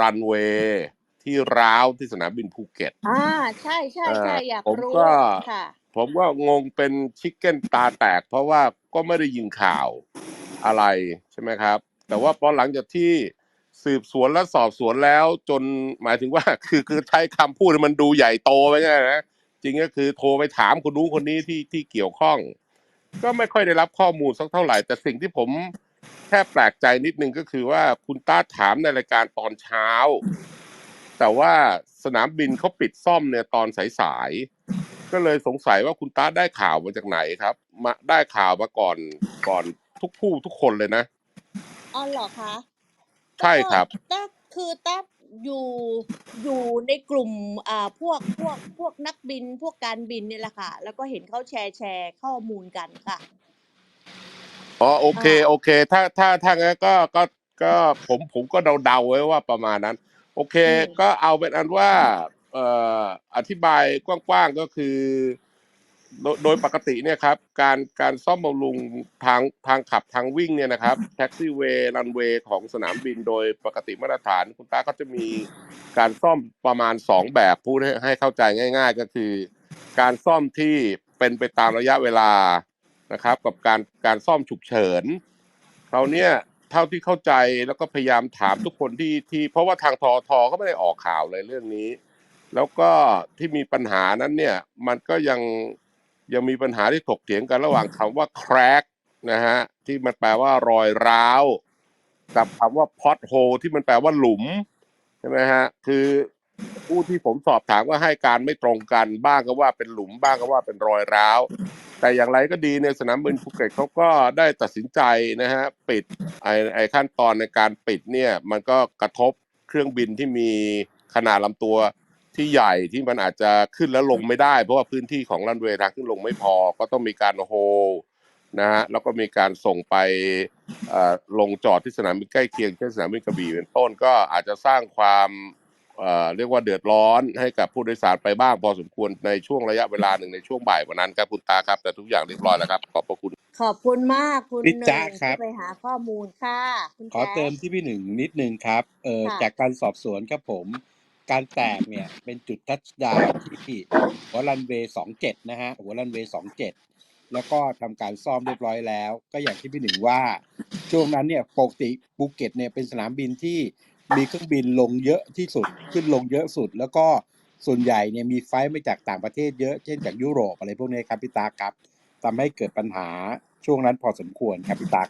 รันเวย์ที่ร้าวที่สนามบินภูเก็ต อ่าใช่ใช่ใช่เอ่ออยากผมรู้ก็ ค่ะ ผมก็งงเป็นชิคเก้นตาแตก เพราะว่าก็ไม่ได้ยินข่าวอะไรใช่ไหมครับ แต่ว่าพอหลังจากที่สืบสวนและสอบสวนแล้วจนหมายถึงว่า คือคือใช้คำพูดให้มันดูใหญ่โตไปไงนะจริงก็คือโทรไปถามคนนู้นคนนี้ที่ที่เกี่ยวข้อง ก็ไม่ค่อยได้รับข้อมูลสักเท่าไหร่ แต่สิ่งที่ผม แค่แปลกใจนิดนึงก็คือว่าคุณต้าถามในรายการตอนเช้า แต่ว่าสนามบินเขาปิดซ่อมเนี่ยตอนสายๆก็เลยสงสัยว่าคุณต้าได้ข่าวมาจากไหนครับมาได้ข่าวมาก่อนก่อนทุกผู้ทุกคนเลยนะ อ๋อเหรอคะใช่ครับ ก็แต้คือแต้อยู่อยู่ในกลุ่มอ่าพวกพวกพวกนักบินพวกการบินเนี่ยแหละค่ะ แล้วก็เห็นเขาแชร์แชร์ข้อมูลกันค่ะ อ๋อโอเคอ่าโอเค ถ้าถ้าถ้างั้นก็ก็ก็ผมผมก็เดาๆไว้ว่าประมาณนั้น โอเคอืมก็เอาเป็นอันว่าเอ่ออธิบายกว้างๆก็คือ โดยโดยปกติเนี่ยครับ การการซ่อมบำรุงทางทางขับทางวิ่งเนี่ยนะครับแท็กซี่เวย์รันเวย์ของสนามบินโดยปกติมาตรฐานคุณตาก็จะมีการซ่อมประมาณสองแบบพูดให้ให้เข้าใจง่าย ๆ ก็คือ การซ่อมที่เป็นไปตามระยะเวลา นะครับ กับการการซ่อมฉุกเฉินคราวเนี้ยเท่าที่เข้าใจแล้วก็พยายามถามทุกคนที่ที่เพราะว่าทางทอทอก็ไม่ได้ออกข่าวเลยเรื่องนี้ แล้วก็ที่มีปัญหานั้นเนี่ยมันก็ยังยังมีปัญหาที่ถกเถียงกันระหว่างคำว่า crack นะฮะที่มันแปลว่ารอยร้าว กับคำว่า pothole ที่มันแปลว่าหลุมใช่ไหมฮะคือ ผู้ที่ผมสอบถามก็ให้การไม่ตรงกันบ้างก็ว่าเป็นหลุมบ้างก็ว่าเป็นรอยร้าว แต่อย่างไรก็ดีในสนามบินภูเก็ตเขาก็ได้ตัดสินใจนะฮะปิดไอไอขั้นตอนในการปิดเนี่ยมันก็กระทบเครื่องบินที่มีขนาดลำตัวที่ใหญ่ที่มันอาจจะขึ้นแล้วลงไม่ได้ เพราะว่าพื้นที่ของรันเวย์ทางขึ้นลงไม่พอก็ต้องมีการโฮลนะฮะแล้วก็มีการส่งไปลงจอดที่สนามบินใกล้เคียงเช่นสนามบินกระบี่เป็นต้นก็อาจจะสร้างความ เอ่อเรียกว่าเดือดร้อนให้กับผู้โดยสารไปบ้างพอสมควรในช่วงระยะเวลาหนึ่งในช่วงบ่ายวันนั้นครับคุณตาครับแต่ทุกอย่างเรียบร้อยแล้วครับ ขอบพระคุณ ขอบคุณมากคุณพี่หนึ่จ๊ะงครับที่ไปหาข้อมูลค่ะคุณขอแจ๊เติมที่พี่หนึ่งนิดนึงครับเอ่อค่ะจากการสอบสวนครับผม การแตกเนี่ยเป็นจุดทัชดาวน์ที่หัวรันเวย์สองเจ็ดนะฮะหัวรันเวย์สองเจ็ดแล้วก็ทำการซ่อมเรียบร้อยแล้ว ก็อย่างที่พี่หนึ่งว่า ช่วงนั้นเนี่ยปกติภูเก็ตเนี่ยเป็นสนามบินที่ มีเครื่องบินลงเยอะที่สุดขึ้นลงเยอะสุด แล้วก็ส่วนใหญ่เนี่ยมีไฟล์มาจากต่างประเทศเยอะเช่นจากยุโรปอะไรพวกนี้ครับพี่ตาครับทำให้เกิดปัญหาช่วงนั้นพอสมควรครับพี่ตา